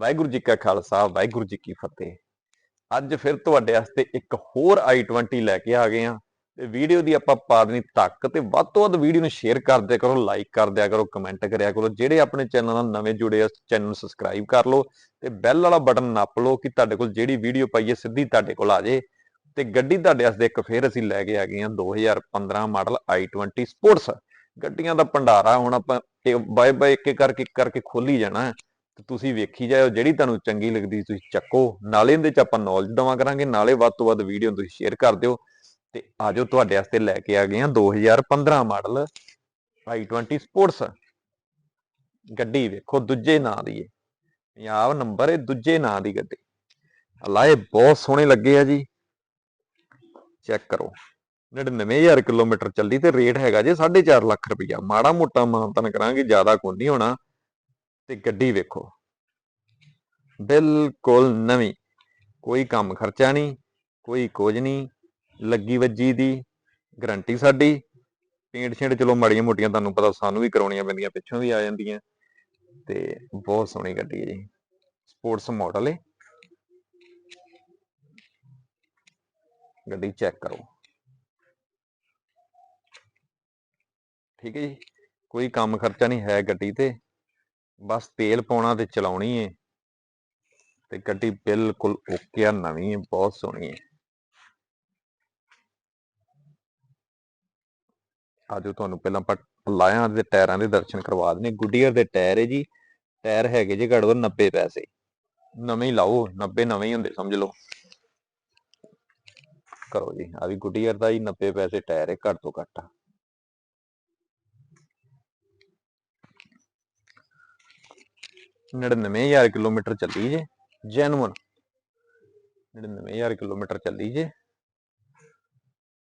ਵਾਹਿਗੁਰੂ ਜੀ ਕਾ ਖਾਲਸਾ, ਵਾਹਿਗੁਰੂ ਜੀ ਕੀ ਫਤਿਹ। ਅੱਜ ਫਿਰ ਤੁਹਾਡੇ ਵਾਸਤੇ ਇੱਕ ਹੋਰ i20 ਲੈ ਕੇ ਆ ਗਏ ਆ ਤੇ ਵੀਡੀਓ ਦੀ ਆਪਾਂ ਪਾ ਦੇਣੀ ਤੱਕ ਤੇ ਵੱਧ ਤੋਂ ਵੱਧ ਵੀਡੀਓ ਨੂੰ ਸ਼ੇਅਰ ਕਰ ਦਿਆ ਕਰੋ ਲਾਈਕ ਕਰ ਦਿਆ ਕਰੋ ਕਮੈਂਟ ਕਰਿਆ ਕਰੋ, ਜਿਹੜੇ ਆਪਣੇ ਚੈਨਲ ਨਾਲ ਨਵੇਂ ਜੁੜੇ ਆ, ਚੈਨਲ ਨੂੰ ਸਬਸਕ੍ਰਾਈਬ ਕਰ ਲਓ ਤੇ ਬੈਲ ਵਾਲਾ ਬਟਨ ਨੱਪ ਲਓ ਕਿ ਤੁਹਾਡੇ ਕੋਲ ਜਿਹੜੀ ਵੀਡੀਓ ਪਾਈਏ ਸਿੱਧੀ ਤੁਹਾਡੇ ਕੋਲ ਆ ਜੇ। ਤੇ ਗੱਡੀ ਤੁਹਾਡੇ ਵਾਸਤੇ ਇੱਕ ਫੇਰ ਅਸੀਂ ਲੈ ਕੇ ਆ ਗਏ ਆ 2015 ਮਾਡਲ i20 ਸਪੋਰਟਸ ਗੱਡੀਆਂ ਦਾ ਭੰਡਾਰਾ ਹੁਣ ਆਪਾਂ ਬਾਏ ਬਾਏ ਇੱਕ ਇੱਕ ਕਰਕੇ ਇੱਕ ਕਰਕੇ ਖੋਲੀ ਜਾਣਾ। ਤੁਸੀਂ ਵੇਖੀ ਜਾਓ ਜਿਹੜੀ ਤੁਹਾਨੂੰ ਚੰਗੀ ਲੱਗਦੀ ਤੁਸੀਂ ਚੱਕੋ। ਨਾਲੇ ਇਹਦੇ ਚ ਆਪਾਂ ਨੌਲੇਜ ਦਵਾ ਕਰਾਂਗੇ, ਨਾਲੇ ਵੱਧ ਤੋਂ ਵੱਧ ਵੀਡੀਓ ਤੁਸੀਂ ਸ਼ੇਅਰ ਕਰ ਦਿਓ। ਤੇ ਆਜੋ ਤੁਹਾਡੇ ਵਾਸਤੇ ਲੈ ਕੇ ਆ ਗਏ ਆ 2015 ਮਾਡਲ i20 ਸਪੋਰਟਸ ਗੱਡੀ ਵੇਖੋ, ਦੂਜੇ ਨਾਂ ਦੀ ਹੈ ਪੰਜਾਬ ਨੰਬਰ ਹੈ ਦੂਜੇ ਨਾਂ ਦੀ ਗੱਡੀ। ਲਾਏ ਬਹੁਤ ਸੋਹਣੇ ਲੱਗੇ ਆ ਜੀ। ਚੈੱਕ ਕਰੋ। 99000 ਕਿਲੋਮੀਟਰ ਚੱਲੀ ਤੇ ਰੇਟ ਹੈਗਾ ਜੇ 4.5 ਲੱਖ ਰੁਪਇਆ ਮਾੜਾ ਮੋਟਾ ਮਾਨਤਨ ਕਰਾਂਗੇ, ਜ਼ਿਆਦਾ ਕੋਈ ਨਹੀਂ ਹੋਣਾ। ਤੇ ਗੱਡੀ ਵੇਖੋ। ਬਿਲਕੁਲ ਨਵੀਂ। ਕੋਈ ਕੰਮ ਖਰਚਾ ਨਹੀਂ, ਕੋਈ ਕੁਝ ਨਹੀਂ। ਲੱਗੀ ਵੱਜੀ ਦੀ, ਗਰੰਟੀ ਸਾਡੀ। ਪੇਂਟ ਛੇਂਟ ਚਲੋ ਮਾੜੀਆਂ ਮੋਟੀਆਂ ਤੁਹਾਨੂੰ ਪਤਾ ਸਾਨੂੰ ਵੀ ਕਰਾਉਣੀਆਂ ਪੈਂਦੀਆਂ, ਪਿੱਛੋਂ ਵੀ ਆ ਜਾਂਦੀਆਂ। ਤੇ ਬਹੁਤ ਸੋਹਣੀ ਗੱਡੀ ਹੈ ਜੀ। ਸਪੋਰਟਸ ਮਾਡਲ ਹੈ ਗੱਡੀ ਚੈੱਕ ਕਰੋ। ਠੀਕ ਹੈ ਜੀ। ਕੋਈ ਕੰਮ ਖਰਚਾ ਨਹੀਂ ਹੈ ਗੱਡੀ ਤੇ। ਬਸ ਤੇਲ ਪਾਉਣਾ ਤੇ ਚਲਾਉਣੀ ਏ। ਤੇ ਗੱਡੀ ਬਿਲਕੁਲ ਓਕੇ ਆ, ਨਵੀਂ ਹੈ ਬਹੁਤ ਸੋਹਣੀ ਹੈ ਆਜੋ ਤੁਹਾਨੂੰ ਪਹਿਲਾਂ ਆਪਾਂ ਲਾਇਆਂ ਦੇ ਟਾਇਰਾਂ ਦੇ ਦਰਸ਼ਨ ਕਰਵਾ ਦਿੰਦੇ ਗੁੱਡੀਅਰ ਦੇ ਟਾਇਰ ਹੈ ਜੀ। ਟਾਇਰ ਹੈਗੇ ਜੇ ਘੱਟੋ ਘੱਟ 90 ਪੈਸੇ। ਨਵੇਂ ਹੀ ਲਾਓ 90 ਨਵੇਂ ਹੀ ਹੁੰਦੇ, ਸਮਝ ਲਓ। ਕਰੋ ਜੀ ਆ ਵੀ ਗੁੱਡੀਅਰ ਦਾ ਹੀ 90 ਪੈਸੇ ਟਾਇਰ ਹੈ ਘੱਟ ਤੋਂ ਘੱਟ। ਨੜਿਨਵੇਂ ਹਜ਼ਾਰ ਕਿਲੋਮੀਟਰ ਚੱਲੀ ਜੇ ਜੈਨੂਨ ਨੜਿਨਵੇਂ ਹਜ਼ਾਰ ਕਿਲੋਮੀਟਰ ਚੱਲੀ ਜੇ।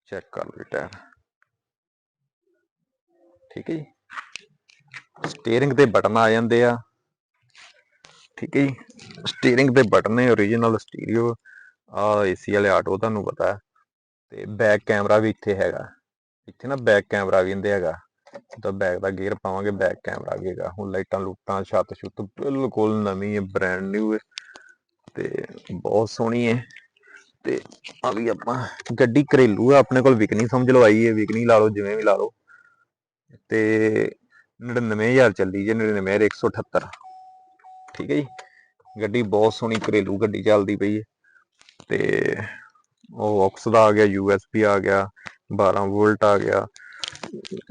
ਚੈੱਕ ਕਰ ਲਓ ਟਾਇਰ। ਠੀਕ ਹੈ ਜੀ। ਸਟੀਅਰਿੰਗ ਤੇ ਬਟਨ ਆ ਜਾਂਦੇ ਆ। ਠੀਕ ਹੈ ਜੀ। ਸਟੀਅਰਿੰਗ ਤੇ ਬਟਨ ਨੇ origignal ਸਟੀਰੀਓ ਆ ਏਸੀ ਵਾਲੇ ਆਟੋ ਤੁਹਾਨੂੰ ਪਤਾ। ਤੇ ਬੈਕ ਕੈਮਰਾ ਵੀ ਇੱਥੇ ਹੈਗਾ। ਇੱਥੇ ਨਾ ਬੈਕ ਕੈਮਰਾ ਵੀ ਇਹਦੇ ਹੈਗਾ। ਤਾਂ ਬੈਕ ਦਾ ਗੇਅਰ ਪਾਵਾਂਗੇ ਬੈਕ ਕੈਮਰਾ ਵੀ ਹੁਣ ਲਾਈਟਾਂ ਲੂਟਾਂ, ਛੱਤ ਛੁੱਤ ਬਿਲਕੁਲ ਨਵੀਂ ਹੈ ਬ੍ਰਾਂਡ ਨਿਊ ਹੈ ਤੇ ਬਹੁਤ ਸੋਹਣੀ ਹੈ। ਤੇ ਆ ਵੀ ਆਪਾਂ ਗੱਡੀ ਘਰੇਲੂ ਆ, ਆਪਣੇ ਕੋਲ ਵਿਕਣੀ ਸਮਝ ਲਓ, ਆਈ ਹੈ ਵਿਕਣੀ ਲਾ ਲਓ, ਜਿਵੇਂ ਵੀ ਲਾ ਲਓ। ਤੇ 99000 ਚੱਲੀ ਜੇ 99178 ਠੀਕ ਹੈ ਜੀ? ਗੱਡੀ ਬਹੁਤ ਸੋਹਣੀ, ਘਰੇਲੂ ਗੱਡੀ ਚੱਲਦੀ ਪਈ ਹੈ। ਤੇ ਉਹ ਆਕਸ ਦਾ ਆ ਗਿਆ ਯੂਐਸਬੀ ਆ ਗਿਆ 12 ਵੋਲਟ ਆ ਗਿਆ।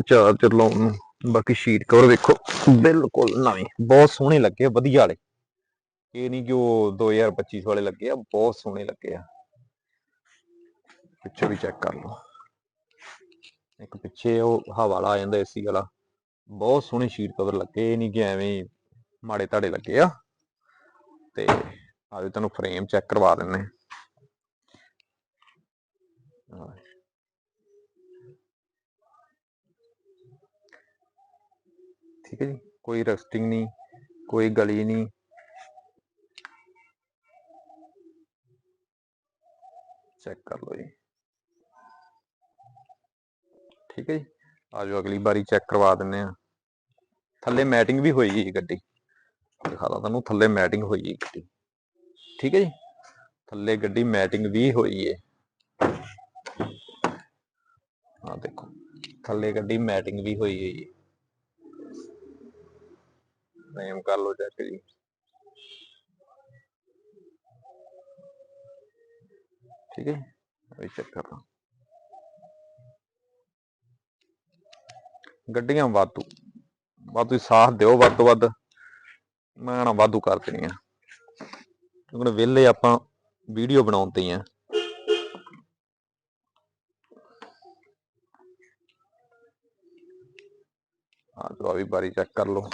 ਚਾਰਜਰ ਲਾਉਣ ਨੂੰ, ਬਾਕੀ ਸ਼ੀਟ ਕਵਰ ਵੇਖੋ, ਬਿਲਕੁਲ ਨਵੇਂ, ਬਹੁਤ ਸੋਹਣੇ ਲੱਗੇ ਵਧੀਆ ਵਾਲੇ। ਇਹ ਨਹੀਂ ਕਿ ਉਹ 2025 ਵਾਲੇ ਲੱਗੇ ਆ, ਬਹੁਤ ਸੋਹਣੇ ਲੱਗੇ ਆ। ਪਿੱਛੇ ਵੀ ਚੈੱਕ ਕਰ ਲਓ। ਇੱਕ ਪਿੱਛੇ ਉਹ ਹਵਾ ਵਾਲਾ ਆ ਜਾਂਦਾ, ਏਸੀ ਵਾਲਾ। ਬਹੁਤ ਸੋਹਣੇ ਸ਼ੀਟ ਕਵਰ ਲੱਗੇ, ਇਹ ਨਹੀਂ ਕਿ ਐਵੇਂ ਮਾੜੇ ਧਾੜੇ ਲੱਗੇ ਆ। ਤੇ ਆਜੋ ਤੁਹਾਨੂੰ ਫਰੇਮ ਚੈੱਕ ਕਰਵਾ ਦਿੰਨੇ ਆਹ। ਠੀਕ ਹੈ ਜੀ, ਕੋਈ ਰਸਟਿੰਗ ਨਹੀਂ, ਕੋਈ ਗਲੀ ਨਹੀਂ। ਚੈੱਕ ਕਰ ਲਓ ਜੀ। ਠੀਕ ਹੈ ਜੀ ਆਜੋ ਅਗਲੀ ਵਾਰੀ ਚੈੱਕ ਕਰਵਾ ਦਿੰਨੇ ਆ ਥੱਲੇ ਮੈਟਿੰਗ ਵੀ ਹੋਈ ਜੀ ਗੱਡੀ। ਦਿਖਾਦਾ ਤੁਹਾਨੂੰ, ਥੱਲੇ ਮੈਟਿੰਗ ਹੋਈ ਹੈ ਗੱਡੀ। ਠੀਕ ਹੈ ਜੀ, ਥੱਲੇ ਗੱਡੀ ਮੈਟਿੰਗ ਵੀ ਹੋਈ ਹੈ ਆ ਦੇਖੋ, ਥੱਲੇ ਗੱਡੀ ਮੈਟਿੰਗ ਵੀ ਹੋਈ ਹੈ ਜੀ ਨੇਮ ਕਰ ਲਓ ਚੈੱਕ ਜੀ। ਠੀਕ ਹੈ ਇਹ ਚੈੱਕ ਕਰ ਲਓ। ਗੱਡੀਆਂ ਵਾਧੂ ਵਾਧੂ ਸਾਥ ਦਿਓ, ਵੱਧ ਤੋਂ ਵੱਧ। ਮੈਂ ਨਾ ਵਾਧੂ ਕਰ ਦੇਣੀਆਂ। ਕਿਉਂਕਿ ਵਿਹਲੇ ਆਪਾਂ ਵੀਡੀਓ ਬਣਾਉਂਦੇ ਆ। ਆ ਜੋ ਵੀ ਬਾਰੀ ਚੈੱਕ ਕਰ ਲਓ।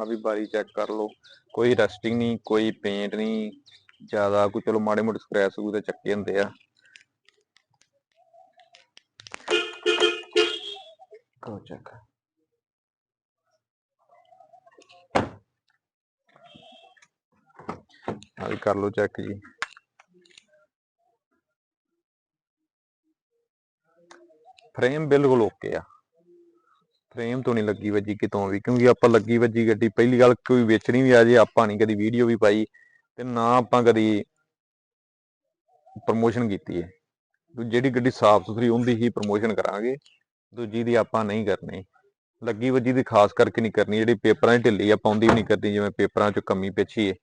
ਆ ਵੀ ਬਾਰੀ ਚੈੱਕ ਕਰ ਲਓ। ਕੋਈ ਰਸਟਿੰਗ ਨਹੀਂ ਕੋਈ ਪੇਂਟ ਨਹੀਂ ਜ਼ਿਆਦਾ ਕੋਈ ਚਲੋ ਮਾੜੇ ਮੋਟੇ ਸਕ੍ਰੈਚ ਤੇ ਚੱਕੇ ਹੁੰਦੇ ਆ। ਕਰੋ ਚੈੱਕ ਆ ਵੀ ਕਰ ਲਓ ਚੈੱਕ ਜੀ। ਫਰੇਮ ਬਿਲਕੁਲ ਓਕੇ ਆ। ਫਰੇਮ ਤੋਂ ਨਹੀਂ ਲੱਗੀ ਵੱਜੀ ਕਿਤੋਂ ਵੀ, ਕਿਉਂਕਿ ਆਪਾਂ ਲੱਗੀ ਵੱਜੀ ਗੱਡੀ, ਪਹਿਲੀ ਗੱਲ ਕੋਈ ਵੇਚਣੀ ਵੀ ਆ ਜੇ, ਆਪਾਂ ਨਹੀਂ ਕਦੀ ਵੀਡੀਓ ਵੀ ਪਾਈ ਤੇ ਨਾ ਆਪਾਂ ਕਦੀ ਪ੍ਰਮੋਸ਼ਨ ਕੀਤੀ ਹੈ। ਜਿਹੜੀ ਗੱਡੀ ਸਾਫ਼ ਸੁਥਰੀ ਹੁੰਦੀ ਹੀ ਪ੍ਰਮੋਸ਼ਨ ਕਰਾਂਗੇ, ਦੂਜੀ ਦੀ ਆਪਾਂ ਨਹੀਂ ਕਰਨੀ। ਲੱਗੀ ਵੱਜੀ ਦੀ ਖਾਸ ਕਰਕੇ ਨਹੀਂ ਕਰਨੀ, ਜਿਹੜੀ ਪੇਪਰਾਂ 'ਚ ਢਿੱਲੀ ਆ ਪਾਉਂਦੀ ਵੀ ਨਹੀਂ ਕਰਨੀ ਜਿਵੇਂ ਪੇਪਰਾਂ 'ਚ ਕਮੀ ਪੇਛੀ ਹੈ,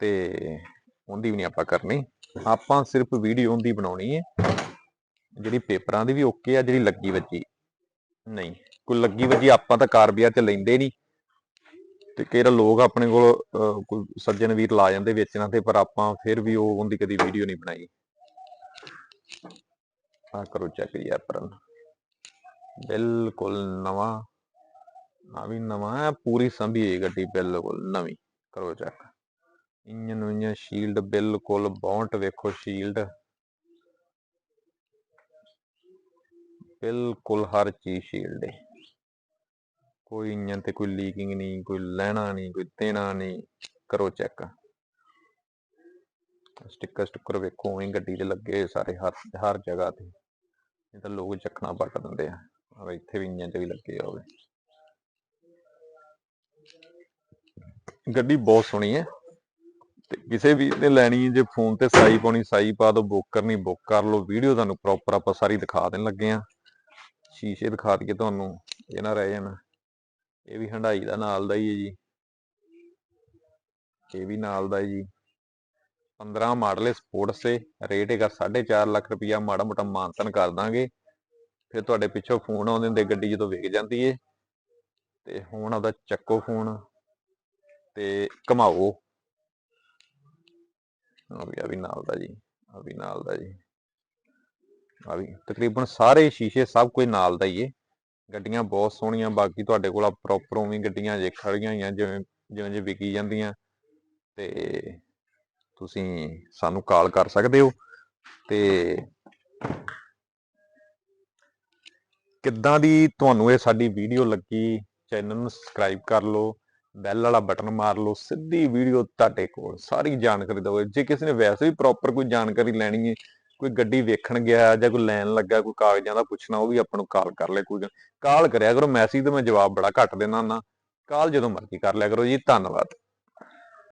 ਤੇ ਉਹਦੀ ਵੀ ਨਹੀਂ ਆਪਾਂ ਕਰਨੀ। ਆਪਾਂ ਸਿਰਫ ਵੀਡੀਓ ਉਹਦੀ ਬਣਾਉਣੀ ਹੈ, ਜਿਹੜੀ ਪੇਪਰਾਂ ਦੀ ਵੀ ਓਕੇ ਆ, ਜਿਹੜੀ ਲੱਗੀ ਵੱਜੀ। ਨਹੀਂ, ਕੋਈ ਲੱਗੀ ਵੱਜੀ ਆਪਾਂ ਤਾਂ ਕਾਰ ਬਾਜ਼ਾਰ ਚ ਲੈਂਦੇ ਨਹੀਂ ਤੇ ਕਿਹੜਾ ਲੋਕ ਆਪਣੇ ਕੋਲ ਕੋਈ ਸੱਜਣ ਵੀਰ ਲਾ ਜਾਂਦੇ ਵੇਚਣਾ ਤੇ, ਪਰ ਆਪਾਂ ਫਿਰ ਵੀ ਉਹ ਉਹਦੀ ਕਦੀ ਵੀਡੀਓ ਨਹੀਂ ਬਣਾਈ। ਆ ਕਰੋ ਚੈੱਕ ਜੀ ਐਪਰਨ ਬਿਲਕੁਲ ਨਵਾਂ ਆ ਵੀ ਨਵਾਂ ਹੈ ਪੂਰੀ ਸੰਭੀ ਹੈ ਗੱਡੀ ਬਿਲਕੁਲ ਨਵੀਂ, ਕਰੋ ਚੈੱਕ ਇੰਜਨ ਇੰਜਨ ਸ਼ੀਲਡ ਬਿਲਕੁਲ ਬੌਂਟ ਵੇਖੋ ਸ਼ੀਲਡ ਬਿਲਕੁਲ ਹਰ ਚੀਜ਼ ਸ਼ੀਲਡ ਹੈ ਕੋਈ ਇੰਜਨ ਤੇ ਕੋਈ ਲੀਕਿੰਗ ਨਹੀਂ ਕੋਈ ਲੈਣਾ ਨਹੀਂ ਕੋਈ ਦੇਣਾ ਨਹੀਂ ਕਰੋ ਚੈੱਕ ਸਟicker ਸਟੁੱਕਰ ਵੇਖੋ, ਉਵੇਂ ਗੱਡੀ ਦੇ ਲੱਗੇ ਸਾਰੇ, ਹਰ ਹਰ ਜਗ੍ਹਾ ਤੇ। ਇਹ ਤਾਂ ਲੋਕ ਚੱਕਣਾ ਪੱਟ ਦਿੰਦੇ ਆ ਆ ਇੱਥੇ ਵੀ ਇੰਜਨ 'ਚ ਵੀ ਲੱਗੇ ਹੋਵੇ। ਗੱਡੀ ਬਹੁਤ ਸੋਹਣੀ ਹੈ। ਤੇ ਕਿਸੇ ਵੀ ਨੇ ਲੈਣੀ ਜੇ ਫੋਨ ਤੇ ਸਾਈ ਪਾਉਣੀ, ਸਾਈ ਪਾ ਦੋ, ਬੁੱਕ ਕਰਨੀ, ਬੁੱਕ ਕਰ ਲਓ। ਵੀਡੀਓ ਤੁਹਾਨੂੰ ਪ੍ਰੋਪਰ ਆਪਾਂ ਸਾਰੀ ਦਿਖਾ ਦੇਣ ਲੱਗੇ ਆ ਸ਼ੀਸ਼ੇ ਦਿਖਾ ਦਈਏ ਤੁਹਾਨੂੰ, ਇਹ ਨਾ ਰਹਿ ਜਾਣ। ਇਹ ਵੀ ਹੰਡਾਈ ਦਾ, ਨਾਲ ਦਾ ਹੀ ਹੈ ਜੀ। ਇਹ ਵੀ ਨਾਲ ਦਾ ਜੀ। 15 ਮਾਡਲ ਹੈ ਸਪੋਰਟਸ ਹੈ ਰੇਟ ਹੈਗਾ 4.5 ਲੱਖ ਰੁਪਇਆ ਮਾੜਾ ਮੋਟਾ ਮਾਨਤਨ ਕਰ ਦਾਂਗੇ। ਫਿਰ ਤੁਹਾਡੇ ਪਿੱਛੋਂ ਫੋਨ ਆਉਂਦੇ ਹੁੰਦੇ, ਗੱਡੀ ਜਦੋਂ ਵਿਕ ਜਾਂਦੀ ਏ, ਤੇ ਹੁਣ ਉਹਦਾ ਚੱਕੋ ਫੋਨ ਤੇ ਘਮਾਓ। ਆ ਵੀ ਨਾਲ ਦਾ ਜੀ ਆ ਵੀ ਨਾਲ ਦਾ ਜੀ। ਆ ਵੀ, ਤਕਰੀਬਨ ਸਾਰੇ ਸ਼ੀਸ਼ੇ ਸਭ ਕੋਈ ਨਾਲ ਦਾ ਹੀ ਏ। ਗੱਡੀਆਂ ਬਹੁਤ ਸੋਹਣੀਆਂ, ਬਾਕੀ ਤੁਹਾਡੇ ਕੋਲ ਪ੍ਰੋਪਰ ਉਵੇਂ ਗੱਡੀਆਂ ਜੇ ਖੜੀਆਂ ਹੋਈਆਂ, ਜਿਵੇਂ ਜਿਵੇਂ ਜੇ ਵਿਕੀ ਜਾਂਦੀਆਂ, ਤੇ ਤੁਸੀਂ ਸਾਨੂੰ ਕਾਲ ਕਰ ਸਕਦੇ ਹੋ। ਤੇ ਕਿੱਦਾਂ ਦੀ ਤੁਹਾਨੂੰ ਇਹ ਸਾਡੀ ਵੀਡੀਓ ਲੱਗੀ, ਚੈਨਲ ਨੂੰ ਸਬਸਕ੍ਰਾਈਬ ਕਰ ਲਓ, ਬੈਲ ਵਾਲਾ ਬਟਨ ਮਾਰ ਲਓ, ਸਿੱਧੀ ਵੀਡੀਓ ਤੁਹਾਡੇ ਕੋਲ, ਸਾਰੀ ਜਾਣਕਾਰੀ ਦਵੇ ਜੇ ਕਿਸੇ ਨੇ ਵੈਸੇ ਵੀ ਪ੍ਰੋਪਰ ਕੋਈ ਜਾਣਕਾਰੀ ਲੈਣੀ ਹੈ ਕੋਈ ਗੱਡੀ ਵੇਖਣ ਗਿਆ ਜਾਂ ਕੋਈ ਲੈਣ ਲੱਗਾ, ਕੋਈ ਕਾਗਜ਼ਾਂ ਦਾ ਪੁੱਛਣਾ, ਉਹ ਵੀ ਆਪਾਂ ਨੂੰ ਕਾਲ ਕਰ ਲੈ ਕੋਈ ਕਾਲ ਕਰਿਆ ਕਰੋ ਮੈਸੇਜ ਤੇ ਮੈਂ ਜਵਾਬ ਬੜਾ ਘੱਟ ਦਿੰਦਾ ਹੁੰਦਾ। ਕਾਲ ਜਦੋਂ ਮਰਜ਼ੀ ਕਰ ਲਿਆ ਕਰੋ ਜੀ, ਧੰਨਵਾਦ।